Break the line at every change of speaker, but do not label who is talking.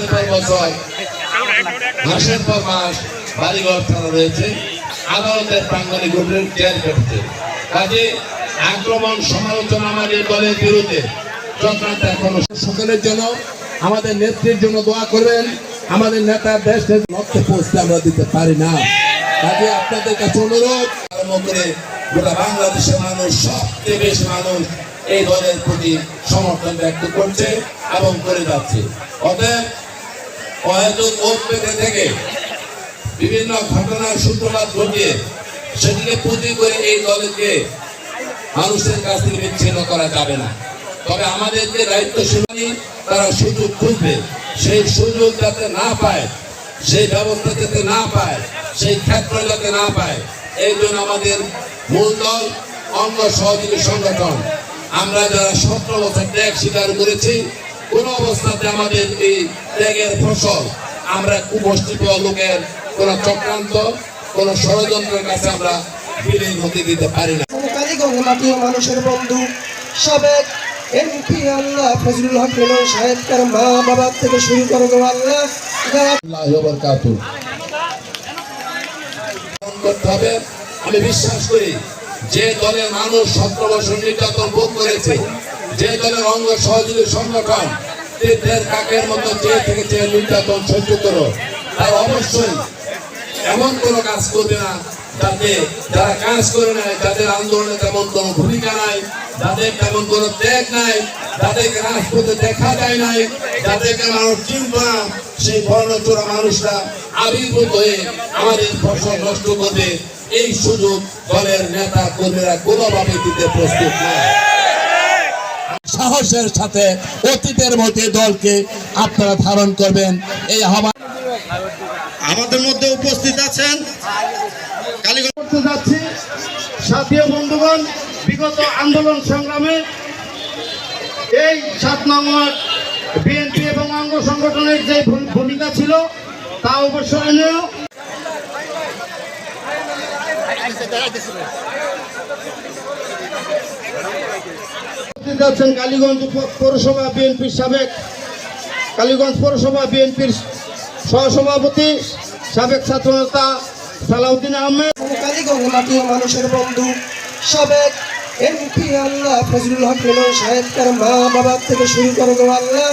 বছরের পর বছর মাসের পর মাস বাড়িঘর ছাড়া রয়েছে। আদালতের প্রাঙ্গনে গভীর জেল কেটেছে। কাজে আক্রমণ সমালোচনা আমাদের দলের বিরুদ্ধে। চক্রান্ত এখনও সকলের জন্য আমাদের নেত্রীর জন্য দোয়া করবেন। আমাদের নেতা দেশ লক্ষ্যে পৌঁছতে আমরা দিতে পারি না। কাজে আপনাদের কাছে অনুরোধ আরম্ভ করে গোটা বাংলাদেশের মানুষ, সবচেয়ে বেশি মানুষ এই দলের প্রতি সমর্থন ব্যক্ত করছে এবং করে যাচ্ছে। অতএব অহেতুক ভোট পেতে থেকে বিভিন্ন ঘটনার সূত্রপাত ঘটিয়ে সেটিকে পুঁজি করে এই দলকে মানুষের কাছ থেকে বিচ্ছিন্ন করা যাবে না। তবে আমাদের যে দায়িত্বশীল তারা সুযোগ খুঁজবে। সেই সুযোগ যাতে না পায়, সেই ব্যবস্থা যাতে না পায়, সেই ক্ষেত্র যাতে না পায়, এই জন্য আমাদের মূল দল, অঙ্গ সহযোগী সংগঠন। আমরা যারা সতেরো বছর ত্যাগ স্বীকার করেছি কোন অবস্থাতে আমাদের এই ত্যাগের ফসল আমরা কুগোষ্ঠীপ্রিয় লোকের কোন চক্রান্ত কোন ষড়যন্ত্রের কাছে আমরা বিলীন হতে দিতে পারি না।
মানুষের বন্ধু সাবেক এমপি আল্লাহ ফজলুল হক মিলন সাহেবকার মা বাবার থেকে শুরু করে দেবো আল্লাহ।
করতে হবে। আমি বিশ্বাস করি যে দলের মানুষ বছর নির্যাতন বোধ করেছে যে দলের অঙ্গ সহযোগী সংগঠন তার অবশ্যই এমন কাজ না কাজ করে আন্দোলনে তেমন কোন ভূমিকা নাই কোন নাই দেখা যায় নাই সেই মানুষরা হয়ে আমাদের ফসল নষ্ট করবে। এই সুযোগ দলের নেতা কর্মীরা কোনোভাবে দিতে প্রস্তুত নয়। সাহসের সাথে অতীতের মধ্যে দলকে আপনারা ধারণ করবেন। এই আহ্বান
আমাদের মধ্যে উপস্থিত আছেন
করতে যাচ্ছি। সাথীয় বন্ধুগণ বিগত আন্দোলন সংগ্রামে এই সাত নম্বর বিএনপি এবং অঙ্গ সংগঠনের যে ভূমিকা ছিল তা অবসরণীয় উপস্থিত আছেন কালীগঞ্জ পৌরসভা বিএনপির সাবেক, কালীগঞ্জ পৌরসভা বিএনপির সহসভাপতি সাবেক ছাত্রনেতা সালাউদ্দিন আহমেদ।
কালীগঞ্জ মাটি মানুষের বন্ধু, সাবেক এমপি আল্লাহ ফজলুল হক সাহেব তার মা বাবার থেকে শুরু করে দেওয়া আল্লাহ।